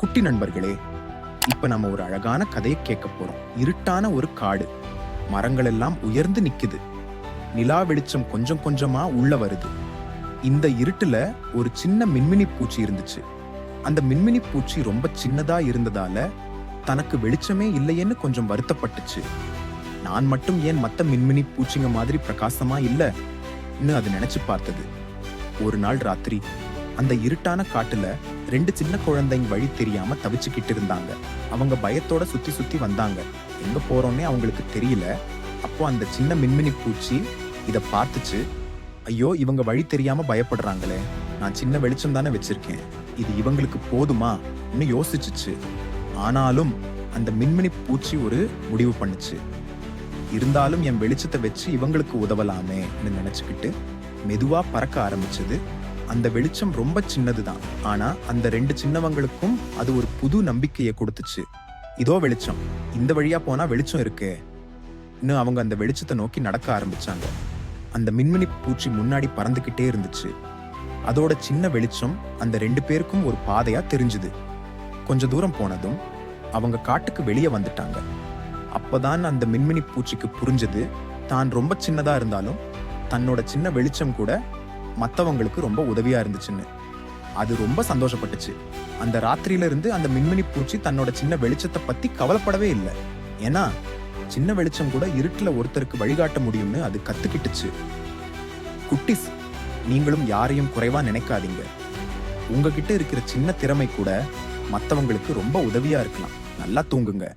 குட்டி நண்பர்களே இப்ப நம்ம ஒரு அழகான கதையை கேட்க போறோம். இருட்டான ஒரு காடு. மரங்கள் எல்லாம் உயர்ந்து நிக்குது. நிலா வெளிச்சம் கொஞ்சம் கொஞ்சமா உள்ள வருது. இந்த இருட்டுல ஒரு சின்ன மின்மினி பூச்சி இருந்துச்சு. அந்த மின்மினி பூச்சி ரொம்ப சின்னதா இருந்ததால தனக்கு வெளிச்சமே இல்லையேன்னு கொஞ்சம் வருத்தப்பட்டுச்சு. நான் மட்டும் ஏன் மத்த மின்மினி பூச்சிங்க மாதிரி பிரகாசமா இல்லைன்னு அது நினைச்சு பார்த்தது. ஒரு நாள் ராத்திரி அந்த இருட்டான காட்டுல ரெண்டு சின்ன குழந்தைங்க வழி தெரியாம தவிச்சுக்கிட்டு இருந்தாங்க. அவங்க பயத்தோட சுத்தி சுத்தி வந்தாங்க. எங்க போறோன்னே அவங்களுக்கு தெரியல. அப்போ அந்த சின்ன மின்மினி பூச்சி இதை பார்த்துச்சு. ஐயோ இவங்க வழி தெரியாம பயப்படுறாங்களே. நான் சின்ன வெளிச்சம் தானே வச்சிருக்கேன். இது இவங்களுக்கு போதுமா? இன்னும் யோசிச்சுச்சு. ஆனாலும் அந்த மின்மினி பூச்சி ஒரு முடிவு பண்ணுச்சு. இருந்தாலும் என் வெளிச்சத்தை வச்சு இவங்களுக்கு உதவலாமேன்னு நினைச்சுக்கிட்டு மெதுவா பறக்க ஆரம்பிச்சது அந்த வெளிச்சம் ரொம்ப சின்னதுதான். ஆனா அந்த ரெண்டு சின்னவங்களுக்கும் அது ஒரு புது நம்பிக்கையை கொடுத்துச்சு. இதோ வெளிச்சம். இந்த வழியா போனா வெளிச்சம் இருக்கு. இன்னும் அவங்க அந்த வெளிச்சத்தை நோக்கி நடக்க ஆரம்பிச்சாங்க. அந்த மின்மினி பூச்சி முன்னாடி பறந்துகிட்டே இருந்துச்சு. அதோட சின்ன வெளிச்சம் அந்த ரெண்டு பேருக்கும் ஒரு பாதையா தெரிஞ்சுது. கொஞ்ச தூரம் போனதும் அவங்க காட்டுக்கு வெளியே வந்துட்டாங்க. அப்பதான் அந்த மின்மினி பூச்சிக்கு புரிஞ்சது. தான் ரொம்ப சின்னதா இருந்தாலும் தன்னோட சின்ன வெளிச்சம் கூட மற்றவங்களுக்கு ரொம்ப உதவியா இருந்துச்சுன்னு. அது ரொம்ப சந்தோஷப்பட்டுச்சு. அந்த ராத்திரியில இருந்து அந்த மின்மினி பூச்சி தன்னோட சின்ன வெளிச்சத்தை பத்தி கவலைப்படவே இல்லை. ஏன்னா சின்ன வெளிச்சம் கூட இருட்டில் ஒருத்தருக்கு வழிகாட்ட முடியும்னு அது கத்துக்கிட்டுச்சு. குட்டிஸ் நீங்களும் யாரையும் குறைவா நினைக்காதீங்க. உங்ககிட்ட இருக்கிற சின்ன திறமை கூட மற்றவங்களுக்கு ரொம்ப உதவியா இருக்கலாம். நல்லா தூங்குங்க.